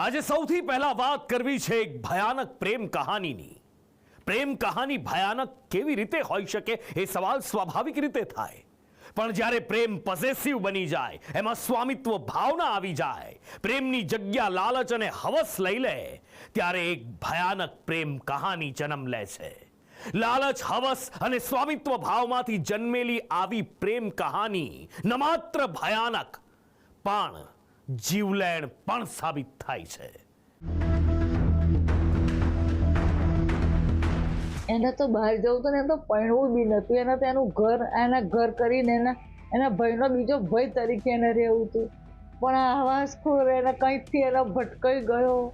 આજે સૌથી પહેલા વાત કરવી છે એક ભયાનક પ્રેમ કહાનીની. પ્રેમ કહાની ભયાનક કેવી રીતે હોઈ શકે એ સવાલ સ્વાભાવિક રીતે થાય. પણ જ્યારે પ્રેમ પોઝેસિવ બની જાય, એમાં સ્વામિત્વ ભાવના આવી જાય, પ્રેમની જગ્યા લાલચ અને હવસ લઈ લે, ત્યારે એક ભયાનક પ્રેમ કહાની જન્મ લે છે. લાલચ, હવસ અને સ્વામિત્વ ભાવમાંથી જન્મેલી આવી પ્રેમ કહાની ન માત્ર ભયાનક, પણ જીવલેણ પણ સાબિત થાય છે. એને તો બહાર જવું તો ને તો પરણવું બી નતું એને તો એનું ઘર, એના ઘર કરીને એના એના ભાઈનો બીજો ભાઈ તરીકે એને રહેવું હતું. પણ આ હવાસખોર એને કંઈકથી એનો ભટકાઈ ગયો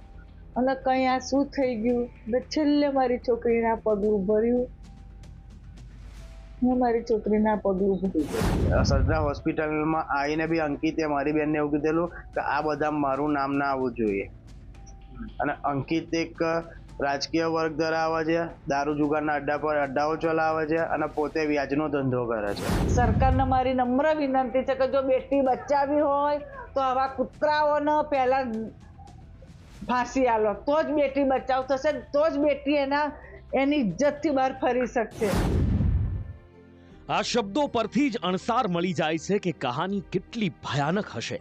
અને કંઈ આ શું થઈ ગયું? ને છેલ્લે મારી છોકરીના પગલું ભર્યું. હું મારી છોકરીના પગલું ભરી ગઈ હોસ્પિટલમાં આવીને બી અંકિતે મારી બેનને એવું કીધેલું કે આ બધા મારું નામ ના આવવું જોઈએ. અને અંકિત એક રાજકીય વર્ગ ધરાવે છે દારૂ જુગારના અડ્ડા પર અડ્ડાઓ ચલાવે છે અને પોતે વ્યાજનો ધંધો કરે છે. સરકારને મારી નમ્ર વિનંતી છે કે જો બેટી બચાવી હોય તો આવા કૂતરાઓને પહેલા ફાંસી આલો. તો જ બેટી બચાવ થશે તો જ બેટી એના એની ઇજ્જતથી બહાર ફરી શકશે. આ શબ્દો પરથી જ અણસાર મળી જાય છે કે કહાની કેટલી ભયાનક હશે.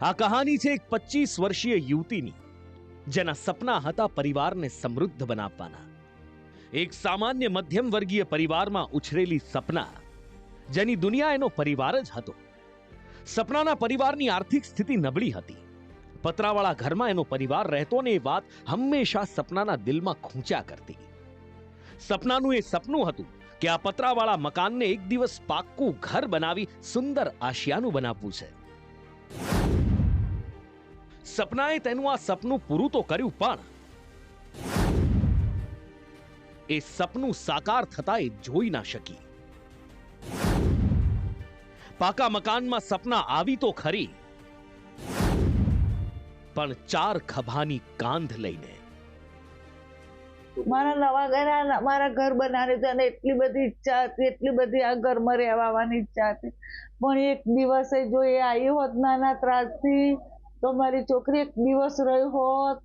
આ કહાની છે એક પચીસ વર્ષીય યુવતીની, જેના સપના હતા પરિવારને સમૃદ્ધ બનાવવાના. એક સામાન્ય મધ્યમ વર્ગીય પરિવારમાં ઉછરેલી સપના, જેની દુનિયા એનો પરિવાર જ હતો. સપનાના પરિવારની આર્થિક સ્થિતિ નબળી હતી. પતરાવાળા ઘરમાં એનો પરિવાર રહેતો ને એ વાત હંમેશા સપનાના દિલમાં ખૂંચ્યા કરતી. સપનાનું એ સપનું હતું કે આ પતરાવાળા મકાનને એક દિવસ પાક્કું ઘર બનાવી સુંદર આશિયાનું બનાવવું છે. સપનાએ તેનું આ સપનું પૂરું તો કર્યું પણ એ સપનું સાકાર થતા એ જોઈ ના શકી. પાકા મકાનમાં સપના આવી તો ખરી, પણ ચાર ખભાની કાંધ લઈને મારા નવા ઘરના મારા ઘર બનાવે હતી અને એટલી બધી ઈચ્છા હતી, એટલી બધી આ ઘરમાં રહેવા આવવાની ઈચ્છા હતી. પણ એક દિવસે જો એ આવી હોત નાના ત્રાસથી, તો મારી છોકરી એક દિવસ રહી હોત,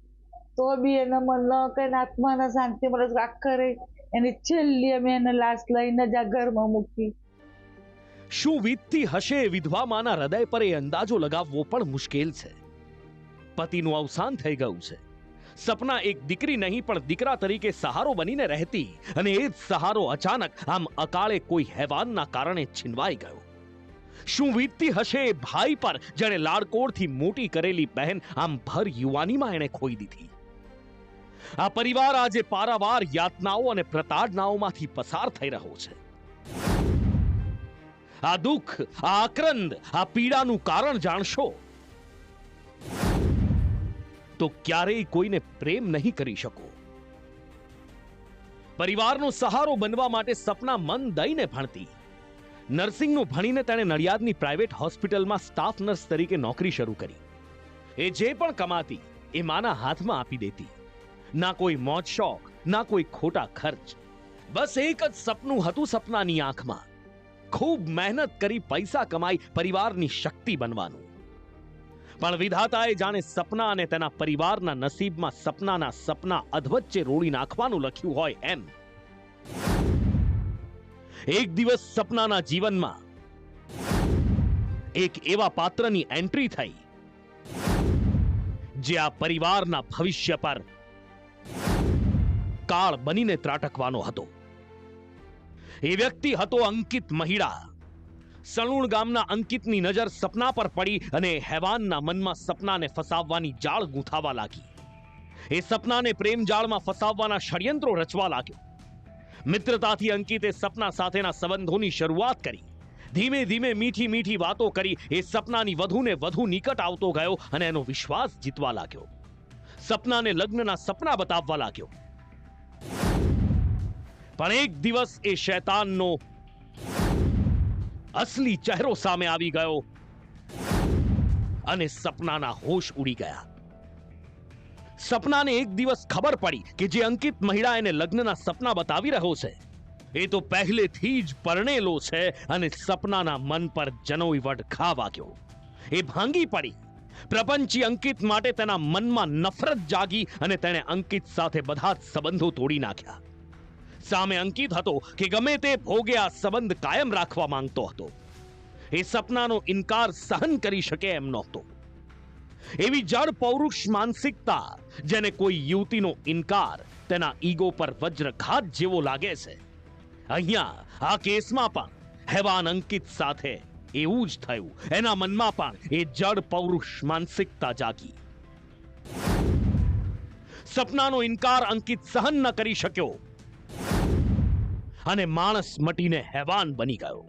તો બી એને મન કે આત્માને શાંતિ મળે આખરે એની છેલ્લી અમે એને લાશ લઈને જ આ ઘરમાં મૂકી. શું વીતતી હશે એ વિધવા માના હૃદય પર એ અંદાજો લગાવવો પણ મુશ્કેલ છે. પતિનું અવસાન થઈ ગયું છે. સપના એક દીકરી નહીં, પણ દીકરા તરીકે સહારો બનીને રહેતી. અને એ જ સહારો અચાનક આમ અકાળે કોઈ હેવાનના કારણે છીનવાઈ ગયો. શું વીતતી હશે એ ભાઈ પર જેણે લાડકોડથી મોટી કરેલી બહેન આમ ભર યુવાનીમાં એણે ખોઈ દીધી. આ પરિવાર આજે પારાવાર યાતનાઓ અને પ્રતાડનાઓમાંથી પસાર થઈ રહ્યો છે. આ દુઃખ, આ આક્રંદ, આ પીડાનું કારણ જાણશો. તો ક્યારેય કોઈને પ્રેમ નહીં કરી શકો. પરિવારનો સહારો બનવા માટે સપના મન દઈને ભણતી. નર્સિંગનું ભણીને તેણે નડિયાદની પ્રાઇવેટ હોસ્પિટલમાં સ્ટાફ નર્સ તરીકે નોકરી શરૂ કરી. એ જે પણ કમાતી, એ માના હાથમાં આપી દેતી. ના કોઈ મોજ શોખ, ના કોઈ ખોટા ખર્ચ. બસ એક જ સપનું હતું સપનાની આંખમાં. ખૂબ મહેનત કરી પૈસા કમાઈ પરિવારની શક્તિ બનવાનું. પણ વિધાતાએ જાણે સપના અને તેના પરિવારના નસીબમાં સપનાના સપના અધવચ્ચે રોળી નાખવાનું લખ્યું હોય એમ. એક દિવસ સપનાના જીવનમાં એક એવા પાત્રની એન્ટ્રી થઈ, જે આ પરિવારના ભવિષ્ય પર કાળ બનીને ત્રાટકવાનો હતો. એ વ્યક્તિ હતો અંકિત મહિડા. સણુણ ગામના અંકિતની નજર સપના પર પડી અને હેવાનના મનમાં સપનાને ફસાવવાની જાળ ગૂંથાવા લાગી. એ સપનાને પ્રેમ જાળમાં ફસાવવાના ષડયંત્રો રચવા લાગ્યો. મિત્રતાથી અંકિતે સપના સાથેના સંબંધોની શરૂઆત કરી. ધીમે ધીમે મીઠી મીઠી વાતો કરી, એ સપનાની વધુને વધુ નિકટ આવતો ગયો અને એનો વિશ્વાસ જીતવા લાગ્યો. સપનાને લગ્નના સપના બતાવવા લાગ્યો. પણ એક દિવસ એ શૈતાનનો અસલી ચહેરો સામે આવી ગયો અને સપનાના હોશ ઉડી ગયા. સપનાને એક દિવસ ખબર પડી કે જે અંકિત મહિલા એને લગ્નના સપના બતાવી રહ્યો છે, એ તો પહેલેથી જ પરણેલો છે અને સપનાના મન પર જનોઈ વટ ખા વાગ્યો. એ ભાંગી પડી. પ્રપંચી અંકિત માટે તેના મનમાં નફરત જાગી અને તેણે અંકિત સાથે બધા જ સંબંધો તોડી નાખ્યા. સામે અંકિત હતો કે ગમે તે ભોગે આ સંબંધ કાયમ રાખવા માંગતો હતો. એ સપનાનો ઇનકાર સહન કરી શકે એમ નહોતો. એવી જડ પૌરુષ માનસિકતા જેને કોઈ યુવતીનો ઇનકાર તેના ઈગો પર વજ્રઘાત જેવો લાગે છે. અહીંયા આ કેસમાં પણ હેવાન અંકિત સાથે એવું જ થયું. એના મનમાં પણ એ જળ પૌરુષ માનસિકતા જાગી. સપનાનો ઇનકાર અંકિત સહન ન કરી શક્યો. અને માણસ મટીને હેવાન બની ગયો.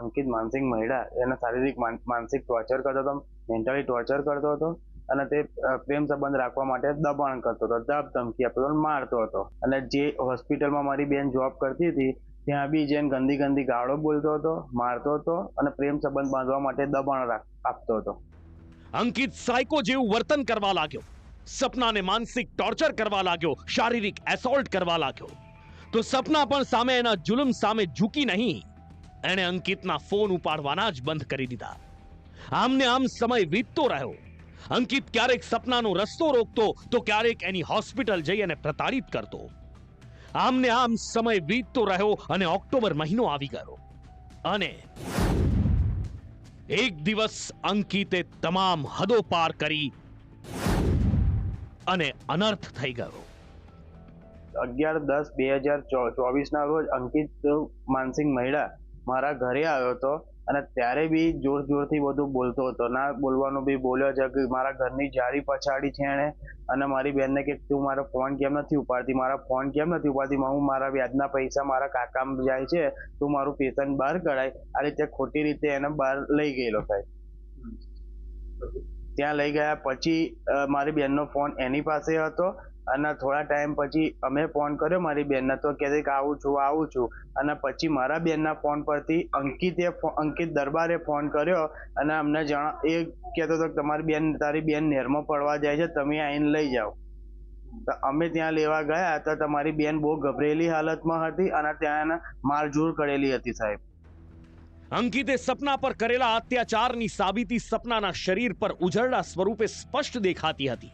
અંકિત માનસિક મહિલા એને શારીરિક માનસિક ટોર્ચર કરતો હતો મેન્ટલી ટોર્ચર કરતો હતો અને તે પ્રેમ સંબંધ રાખવા માટે દબાણ કરતો હતો દબ ધમકી આપતો હતો મારતો હતો. અને જે હોસ્પિટલમાં મારી બેન જોબ કરતી હતી ત્યાં બી જેમ ગંદી ગંદી ગાળો બોલતો હતો મારતો હતો અને પ્રેમ સંબંધ બાંધવા માટે દબાણ આપતો હતો. અંકિત સાયકો જેવું વર્તન કરવા લાગ્યો. સપનાને માનસિક ટોર્ચર કરવા લાગ્યો શારીરિક એસોલ્ટ કરવા લાગ્યો. તો સપના પણ સામે એના જુલમ સામે ઝૂકી નહીં. એણે અંકિતના ફોન ઉપાડવાના જ બંધ કરી દીધા. આમને આમ સમય વીતતો રહ્યો. અંકિત ક્યારેક સપનાનો રસ્તો રોકતો તો ક્યારેક એની હોસ્પિટલ જઈ અને પ્રતાડિત કરતો. આમને આમ સમય વીતતો રહ્યો અને ઓક્ટોબર મહિનો આવી ગયો. અને એક દિવસ અંકિતે તમામ હદો પાર કરી અને અનર્થ થઈ ગયો. અગિયાર દસ બે હજાર ચોવીસના રોજ અંકિત માનસિંહ મહિલા મારા ઘરે આવ્યો હતો અને ત્યારે બી જોર જોરથી બધું બોલતો હતો. ના બોલવાનું બી બોલ્યો છે કે મારા ઘરની જારી પછાડી છે એણે અને મારી બેનને કે તું મારો ફોન કેમ નથી ઉપાડતી? મારા ફોન કેમ નથી ઉપાડતી? હું મારા વ્યાજના પૈસા મારા કાકામાં જાય છે? તું મારું પેશન્ટ બહાર કઢાય. આ રીતે ખોટી રીતે એને બહાર લઈ ગયેલો સાહેબ ત્યાં લઈ ગયા. પછી મારી બેનનો ફોન એની પાસે હતો અને થોડા ટાઈમ પછી અમે ફોન કર્યો મારી બેનને. તો કહેતી કે આવું છું આવું છું. અને પછી મારા બેનના ફોન પરથી અંકિતે અંકિત દરબારે ફોન કર્યો. અને અમને જણા, એ કહેતો હતો કે તમારી બેન, તારી બેન નેરમાં પડવા જાય છે, તમે આવીને લઈ જાઓ. તો અમે ત્યાં લેવા ગયા તો તમારી બેન બહુ ગભરેલી હાલતમાં હતી અને ત્યાં એને મારઝૂર કરેલી હતી સાહેબ. અંકિતે સપના પર કરેલા અત્યાચારની સાબિતી સપનાના શરીર પર ઉજરડા સ્વરૂપે સ્પષ્ટ દેખાતી હતી.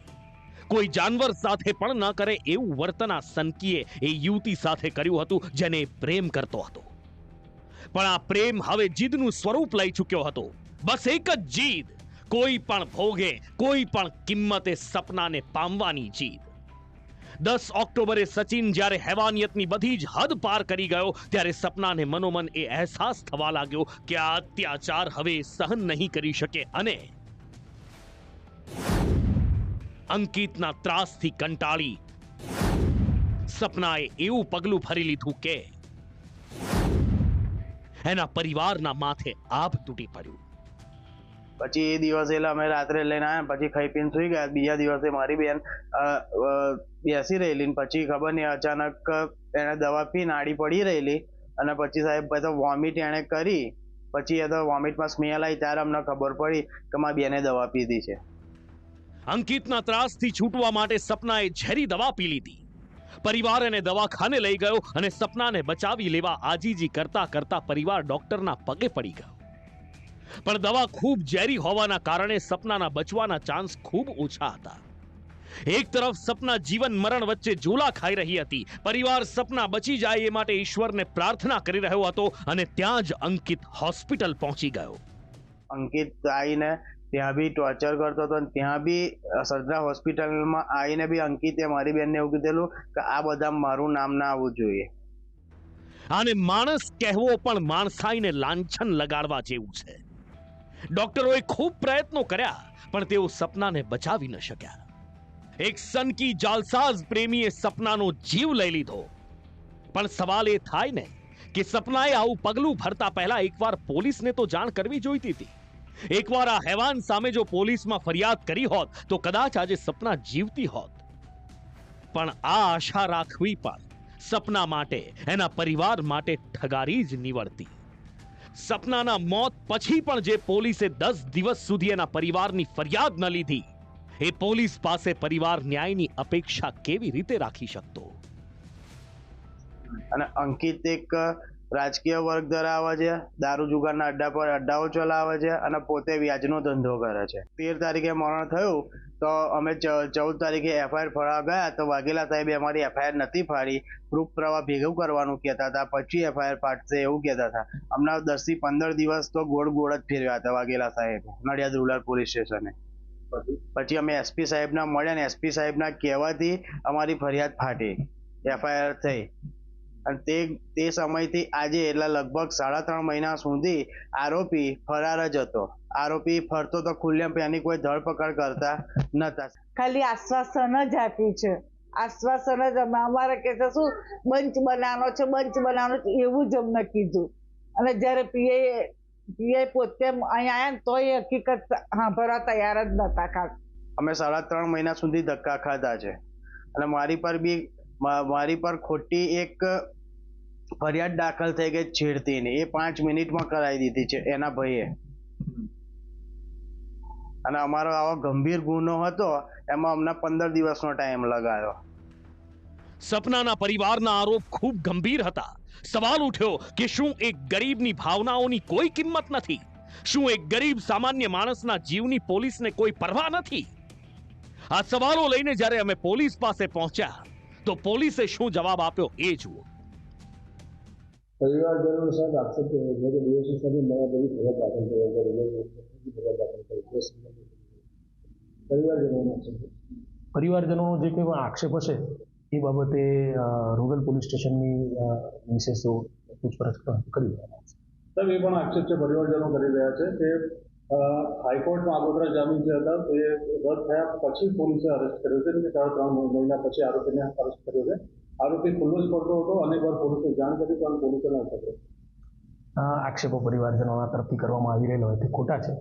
કોઈ જાનવર સાથે પણ ન કરે એવું વર્તન આ સનકીએ એ યુવતી સાથે કર્યું હતું, જેને પ્રેમ કરતો હતો. પણ આ પ્રેમ હવે જીદનું સ્વરૂપ લઈ ચૂક્યો હતો. બસ એક જ જીદ. કોઈ પણ ભોગે, કોઈ પણ કિંમતે સપનાને પામવાની જીદ. દસ ઓક્ટોબરે સચિન જ્યારે હેવાનિયતની બધી જ હદ પાર કરી ગયો, ત્યારે સપનાને મનોમન એ અહેસાસ થવા લાગ્યો કે આ અત્યાચાર હવે સહન નહીં કરી શકે અને અંકિતના ત્રાસથી કંટાળી. સપનાએ એવું પગલું ભરી લીધું કે એના પરિવારના માથે આભ તૂટી પડ્યું. પછી એ દિવસે એટલે અમે રાત્રે લઈને આવ્યા પછી ખાઈ પીને સુઈ ગયા. બીજા દિવસે મારી બેન બેસી રહેલી પછી ખબર નહીં, અચાનક એને દવા પી નાડી પડી રહેલી અને પછી સાહેબ તો વોમિટ એણે કરી. પછી એ તો વોમિટમાં સ્મેલ આવી ત્યારે અમને ખબર પડી કે મારી બેને દવા પીધી છે. અંકિતના ત્રાસથી છૂટવા માટે સપનાએ ઝેરી દવા પી લીધી. પરિવાર એને દવાખાને લઈ ગયો અને સપનાને બચાવી લેવા આજીજી કરતા કરતા પરિવાર ડોક્ટરના પગે પડી ગયો. પણ દવા ખૂબ ઝેરી હોવાના કારણે સપનાના બચવાના ચાન્સ ખૂબ ઓછા હતા. એક તરફ સપના જીવન મરણ વચ્ચે ઝૂલા ખાઈ રહી હતી. પરિવાર સપના બચી જાય એ માટે ઈશ્વરને પ્રાર્થના કરી રહ્યો હતો અને ત્યાં જ અંકિત હોસ્પિટલ પહોંચી ગયો. અંકિત આવીને ત્યાં બી ટોર્ચર કરતો હતો અને ત્યાં બી સરદાર હોસ્પિટલમાં આવીને બી અંકિતે મારી બેનને એવું કીધેલું કે આ બધા મારું નામ ના આવવું જોઈએ. આને માણસ કહેવો પણ માણસાઈને લાંછન લગાડવા જેવું છે. ડોક્ટરોએ ખૂબ પ્રયત્નો કર્યા, પણ તેઓ સપનાને બચાવી ન શક્યા. એક સનકી જાલસાઝ પ્રેમીએ સપનાનો જીવ લઈ લીધો. પણ સવાલ એ થાય ને કે સપનાએ આવું પગલું ભરતા પહેલા એકવાર પોલીસને તો જાણ કરવી જોઈતી હતી. એકવાર આ હેવાન સામે જો પોલીસમાં ફરિયાદ કરી હોત, તો કદાચ આજે સપના જીવતી હોત. પણ આ આશા રાખવી પણ સપના માટે, એના પરિવાર માટે ઠગારી જ નીવડતી. સપનાના મોત પછી પણ જે પોલીસે દસ દિવસ સુધી એના પરિવારની ફરિયાદ ન લીધી, એ પોલીસ પાસે પરિવાર ન્યાયની અપેક્ષા કેવી રીતે રાખી શકતો? અને અંકિત એક રાજકીય વર્ગ ધરાવે છે, દારૂ જુગારના અડ્ડા પર અડ્ડાઓ ચલાવે છે અને પોતે વ્યાજનો ધંધો કરે છે. તેર તારીખે મરણ થયું તો અમે ચૌદ તારીખે એફઆઈઆર ફરવા ગયા તો વાઘેલા સાહેબે અમારી એફઆઈઆર નથી ફાડી. પ્રૂફ પ્રવાહ ભેગું કરવાનું કહેતા હતા, પછી એફઆઈઆર ફાટશે એવું કહેતા હતા. હમણાં દસથી પંદર દિવસ તો ગોળ ગોળ જ ફેરવ્યા હતા વાઘેલા સાહેબ, નડિયાદ રૂરલ પોલીસ સ્ટેશને. પછી અમે એસપી સાહેબના મળ્યા ને એસપી સાહેબના કહેવાથી અમારી ફરિયાદ ફાટી. એફઆઈઆર થઈ. અને તે તે સમયથી આજે એટલે લગભગ સાડા ત્રણ મહિના સુધી આરોપી ફરાર જ હતો. આરોપી ફરતો તો ખુલ્લેમ એની કોઈ ધરપકડ કરતા નતા. ખાલી આશ્વાસન જ આપ્યું છે. આશ્વાસન જ અમે અમારે કે છે શું બંચ બનાવવાનો છે બંચ બનાવવાનો છે? એવું જ અમને કીધું. અને જ્યારે પીએ પીએ પોતે અહીંયા આવ્યા ને તોય હકીકત સાંભળવા તૈયાર જ નતા ખાસ. અમે સાડા ત્રણ મહિના સુધી ધક્કા ખાધા છે. અને મારી પર બી મારી પર ખોટી એક ફરિયાદ દાખલ થઈ ગઈ છેડતીની. એ પાંચ મિનિટમાં કરાવી દીધી છે એના ભાઈએ. અને અમારો આવો ગંભીર ગુનો હતો, એમાં અમને પંદર દિવસનો ટાઈમ લગાયો. સપનાના પરિવારના આરોપ ખૂબ ગંભીર હતા. સવાલ ઉઠ્યો કે શું એક ગરીબની ભાવનાઓની કોઈ કિંમત નથી? શું એક ગરીબ સામાન્ય માણસના જીવની પોલીસને કોઈ પરવા નથી? આ સવાલો લઈને જ્યારે અમે પોલીસ પાસે પહોંચ્યા, તો પોલીસે શું જવાબ આપ્યો એ જુઓ. પરિવારજનો સાહેબ આક્ષેપ કર્યો છે કે ડીએસપી સાહેબે મારા બધી ફરિયાદ દાખલ કરી છે રિલેટિવ ફરિયાદ દાખલ કરી પરિવારજનોનો આક્ષેપ પરિવારજનોનો જે કંઈ પણ આક્ષેપ હશે એ બાબતે રૂરલ પોલીસ સ્ટેશનની વિશેષો પૂછપરછ કરી રહ્યા છે. સાહેબ એ પણ આક્ષેપ છે પરિવારજનો કરી રહ્યા છે કે હાઈકોર્ટમાં આગોતરા જામીન જે હતા તે રદ થયા પછી પોલીસે અરેસ્ટ કર્યો છે કે સાડા ત્રણ મહિના પછી આરોપીને અરેસ્ટ કર્યો છે. આરોપી ખુલ્લો જ પડતો હતો અને પર પોલીસે જાણ કરી પણ પોલીસે ન પકડ્યો. આ આક્ષેપો પરિવારજનોના તરફથી કરવામાં આવી રહેલો હોય તે ખોટા છે.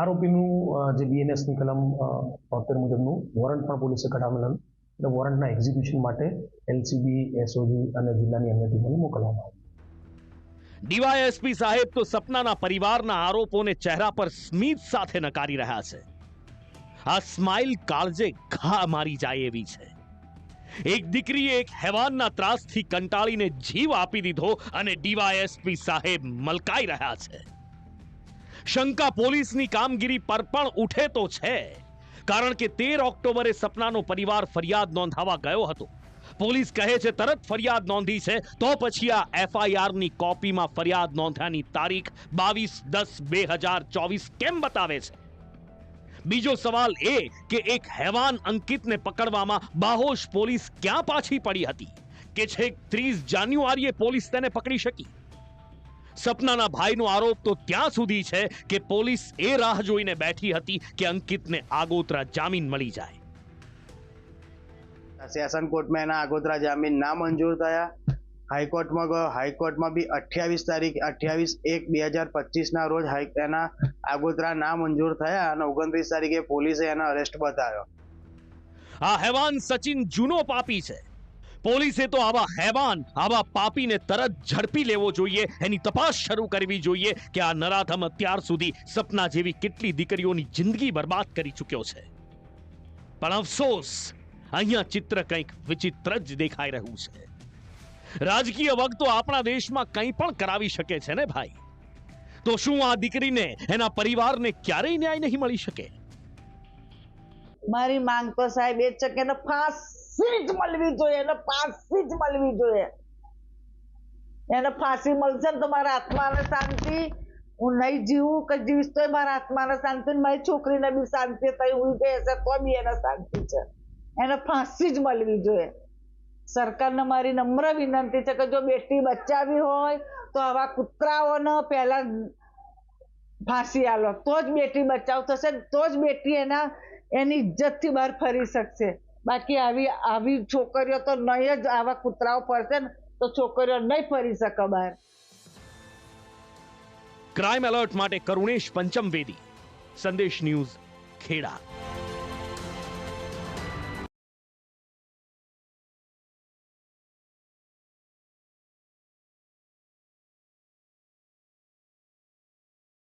આરોપીનું જે બીએનએસની કલમ તોતેર મુજબનું વોરંટ પણ પોલીસે કઢાવેલું એટલે વોરંટના એક્ઝિક્યુશન માટે એલસીબી એસઓજી અને જિલ્લાની અન્ય ટીમોને મોકલવામાં આવી. ડીવાયએસપી સાહેબ તો સપનાના પરિવારના આરોપોને ચહેરા પર સ્મિત સાથે નકારી રહ્યા છે. આ સ્માઇલ કાળજે ઘા મારી જાય એવી છે. એક દીકરીએ એક હેવાનના ત્રાસથી કંટાળીને જીવ આપી દીધો અને ડીવાયએસપી સાહેબ મલકાઈ રહ્યા છે. શંકા પોલીસની કામગીરી પર પણ ઉઠે તો છે. કારણ કે તેર ઓક્ટોબરે સપનાનો પરિવાર ફરિયાદ નોંધાવા ગયો હતો. પોલીસ કહે છે, તરત ફરિયાદ નોંધી છે, તો પછી આ એફઆઈઆરની કોપીમાં ફરિયાદ નોંધ્યાની તારીખ બાવીસ દસ બે હજાર ચોવીસ કેમ બતાવે છે? બીજો સવાલ એ કે એક હેવાન અંકિતને પકડવામાં બાહોશ પોલીસ ક્યાં પાછી પડી હતી? કે છેક ત્રીસ જાન્યુઆરીએ પોલીસ તેને પકડી શકી? સપનાના ભાઈનો આરોપ તો ત્યાં સુધી છે કે પોલીસ એ રાહ જોઈને બેઠી હતી કે અંકિતને આગોતરા જામીન મળી જાય. સેશન કોર્ટમાં એના આગોતરા જામીન ના મંજૂર થયા. હાઈકોર્ટમાં ગયો. હાઈકોર્ટમાં બી અઠ્યાવીસ તારીખ, અઠ્યાવીસ એક બે હજાર પચીસના રોજ હાઈ એના આગોતરા ના મંજૂર થયા અને ઓગણત્રીસ તારીખે પોલીસે એનો અરેસ્ટ બતાવ્યો. આ હેવાન સચિન જૂનો પાપી છે. પોલીસે તો આવા હેવાન, આવા પાપીને તરત ઝડપી લેવો જોઈએ. એની તપાસ શરૂ કરવી જોઈએ કે આ નરાધમ અત્યાર સુધી સપના જેવી કેટલી દીકરીઓની જિંદગી બરબાદ કરી ચૂક્યો છે. પણ અફસોસ, અહીંયા ચિત્ર કંઈક વિચિત્ર જ દેખાઈ રહ્યું છે. રાજકીય વગ આપણા દેશમાં કંઈ પણ કરાવી શકે છે ને ભાઈ? તો શું આ દીકરીને, એના પરિવારને ક્યારેય ન્યાય નહીં મળી શકે? મારી માંગ તો સાહેબ એ છે કે એને ફાંસી જ મળવી જોઈએ, એને ફાંસી જ મળવી જોઈએ. એને ફાંસી મળશે ને તો મારા આત્માને શાંતિ. હું નહીં જીવું કે જીવીશ તો મારા આત્માને શાંતિ મારી છોકરીને બી શાંતિ થઈ, હું ગઈ હશે તો બી એને શાંતિ છે. એને ફાંસી જ મળવી જોઈએ. સરકારને મારી નમ્ર વિનંતી છે કે જો બેટી બચાવી હોય તો આવા કૂતરાઓને પહેલા ફાંસી આલો. તો જ બેટી બચાવ થશે તો જ બેટી એના, એની ઇજ્જતથી બહાર ફરી શકશે. બાકી આવી આવી છોકરીઓ તો નહીં જ આવા કૂતરાઓ ફરશે ને તો છોકરીઓ નહીં ફરી શકે બહાર. ક્રાઇમ એલર્ટ માટે કરુણેશ પંચમવેદી સંદેશ ન્યૂઝ ખેડા.